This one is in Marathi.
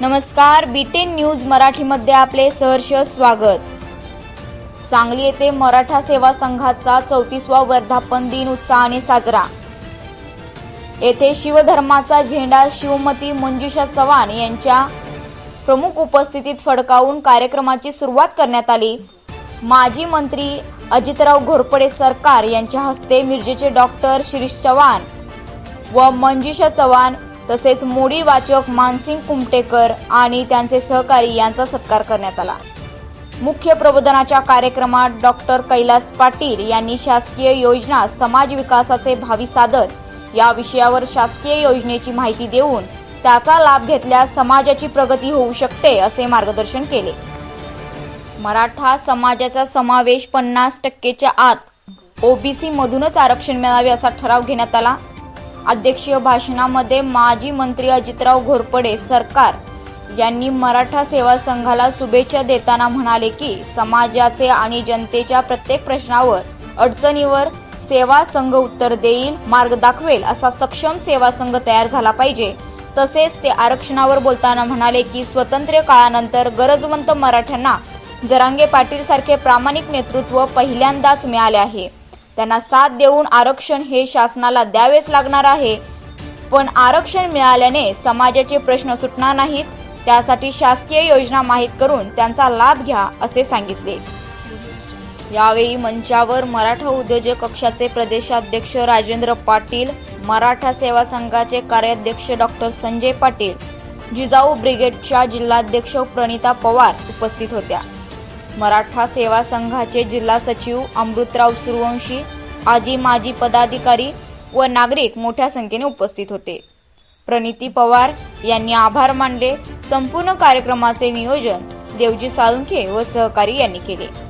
नमस्कार बीटेन न्यूज मराठीमध्ये आपले सहर्ष स्वागत. सांगली येथे मराठा सेवा संघाचा चौतीसवा वर्धापन दिन उत्साहाने साजरा. येथे शिवधर्माचा झेंडा शिवमती मंजुषा चव्हाण यांच्या प्रमुख उपस्थितीत फडकावून कार्यक्रमाची सुरुवात करण्यात आली. माजी मंत्री अजितराव घोरपडे सरकार यांच्या हस्ते मिरजेचे डॉक्टर शिरीष चव्हाण व मंजुषा चव्हाण तसेच मोडी वाचक मानसिंग कुमटेकर आणि त्यांचे सहकारी यांचा सत्कार करण्यात आला. मुख्य प्रबोधनाच्या कार्यक्रमात डॉक्टर कैलास पाटील यांनी शासकीय योजना समाज विकासाचे भावी साधन या विषयावर शासकीय योजनेची माहिती देऊन त्याचा लाभ घेतल्यास समाजाची प्रगती होऊ शकते असे मार्गदर्शन केले. मराठा समाजाचा समावेश पन्नास टक्केच्या आत ओबीसी मधूनच आरक्षण मिळावे असा ठराव घेण्यात आला. अध्यक्षीय भाषणामध्ये माजी मंत्री अजितराव घोरपडे सरकार यांनी मराठा सेवा संघाला शुभेच्छा देताना म्हणाले की समाजाचे आणि जनतेच्या प्रत्येक प्रश्नावर अडचणीवर सेवा संघ उत्तर देईल मार्ग दाखवेल असा सक्षम सेवा संघ तयार झाला पाहिजे. तसेच ते आरक्षणावर बोलताना म्हणाले की स्वतंत्र काळानंतर गरजवंत मराठ्यांना जरांगे पाटील सारखे प्रामाणिक नेतृत्व पहिल्यांदाच मिळाले आहे. त्यांना साथ देऊन आरक्षण हे शासनाला द्यावेच लागणार आहे. पण आरक्षण मिळाल्याने समाजाचे प्रश्न सुटणार नाहीत. त्यासाठी शासकीय योजना माहीत करून त्यांचा लाभ घ्या असे सांगितले. यावेळी मंचावर मराठा उद्योजक कक्षाचे प्रदेशाध्यक्ष राजेंद्र पाटील मराठा सेवा संघाचे कार्याध्यक्ष डॉक्टर संजय पाटील जिजाऊ ब्रिगेडच्या जिल्हाध्यक्ष प्रणिता पवार उपस्थित होत्या. मराठा सेवा संघाचे जिल्हा सचिव अमृतराव सूर्यवंशी आजी माजी पदाधिकारी व नागरिक मोठ्या संख्येने उपस्थित होते. प्रणिती पवार यांनी आभार मानले. संपूर्ण कार्यक्रमाचे नियोजन देवजी साळुंखे व सहकारी यांनी केले.